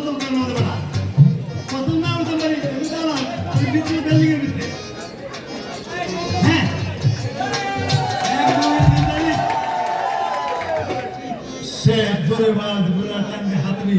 ಹೋಗ್ತಾನೆ ನೋಡಿ ಬೇಡ ಮೊದಲು ನಾವು ತಂದರೆ ವಿಧಾನ ಬಿದ್ದರೆ ಬೆಲ್ಲಿಗೆ ಬಿದ್ದರೆ से बुरे बाद बुरा रंग हाथ में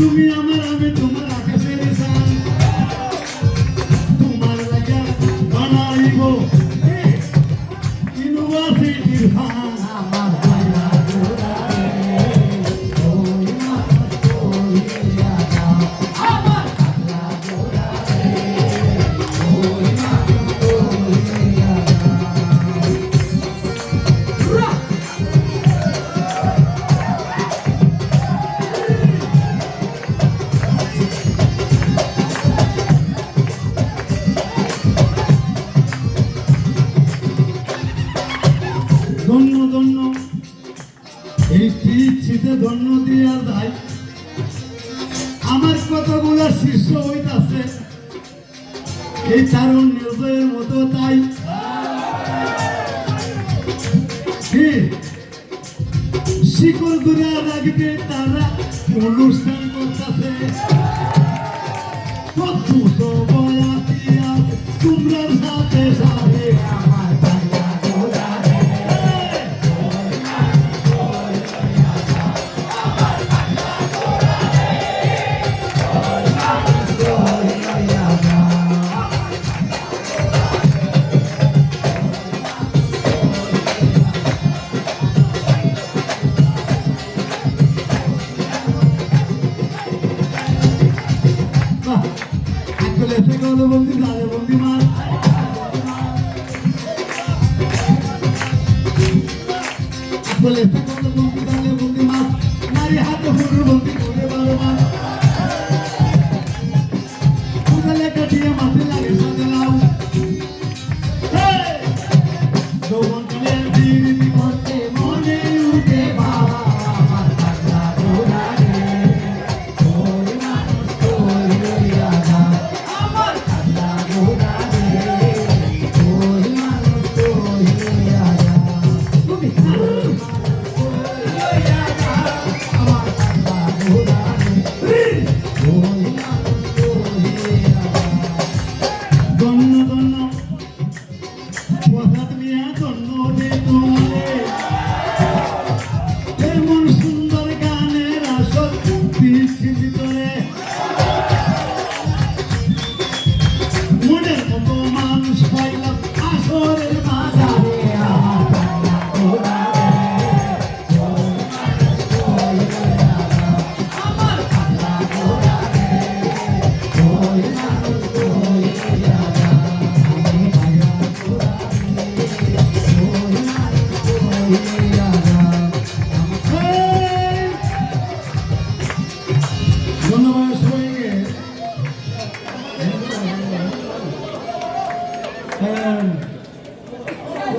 তুমি আমার আমি তোমার আমার কথাগুলো শীর্ষ হইতাছে। এই চারণ নির্দয়ের মতো তাই। শিকড় দূরে রাখবে তারা অনুষ্ঠান করতেছে। বলে সুগন্ধ বন্দি তালে বন্দি মাছ নারী হাতে হুটুর বন্দি করে বারো মাস লাগে বৃষ্টি ভিতরে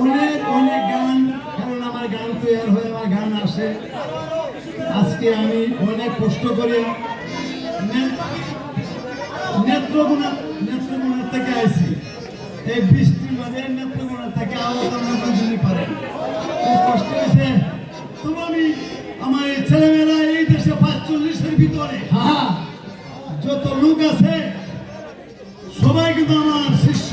অনেক অনেক গান, কারণ আমার গান তৈরি হয়ে আমার গান আসে। আজকে আমি অনেক কষ্ট করে নেত্রকোনা নেত্রকোনা থেকে আসি এই বৃষ্টি বাদে নেত্রকোনা থেকে আওয়াজ আমরা দুজনই পারেন কষ্ট হয়েছে। তবু আমি আমার এই ছেলেমেয়েরা এই দেশে পাঁচচল্লিশের ভিতরে। হ্যাঁ যত লোক আছে, সবাই কিন্তু আমার শিষ্য।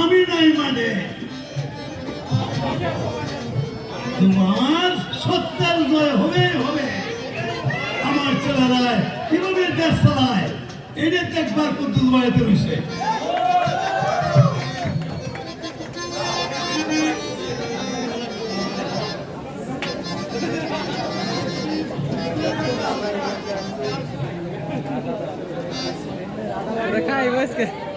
আমি নাই মানে। তোমার সত্যের জয় হবে হবে। আমার ছেলেরায় কীভাবে দেশ চালায়। এটা দেখবার কুদ্দুস বাড়িতে রয়েছে Dekai bos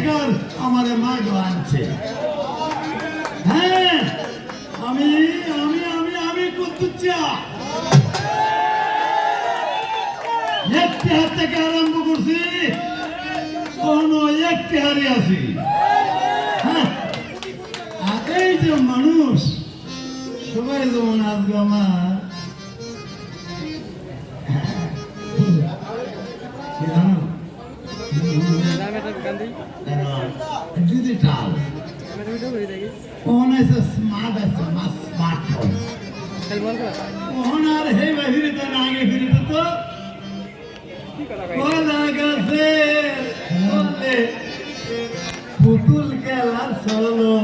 সত্যিকার আমার মা আনছে। হ্যাঁ আমি আমি আমি আমি কুতুচ্ছা একটি হাত থেকে আরম্ভ করছি কোন একটি হারে আছি। হ্যাঁ, এই যে মানুষ সবাই যেমন আজকে আমার। কি জানো? Beri lagi. কোন আছে স্মার্ট আছে স্মার্টফোন Telepon tu. কোন আর হে বাহিরে তো আগে ফিরে তো কলা গাছে পুতুল খেলা চলো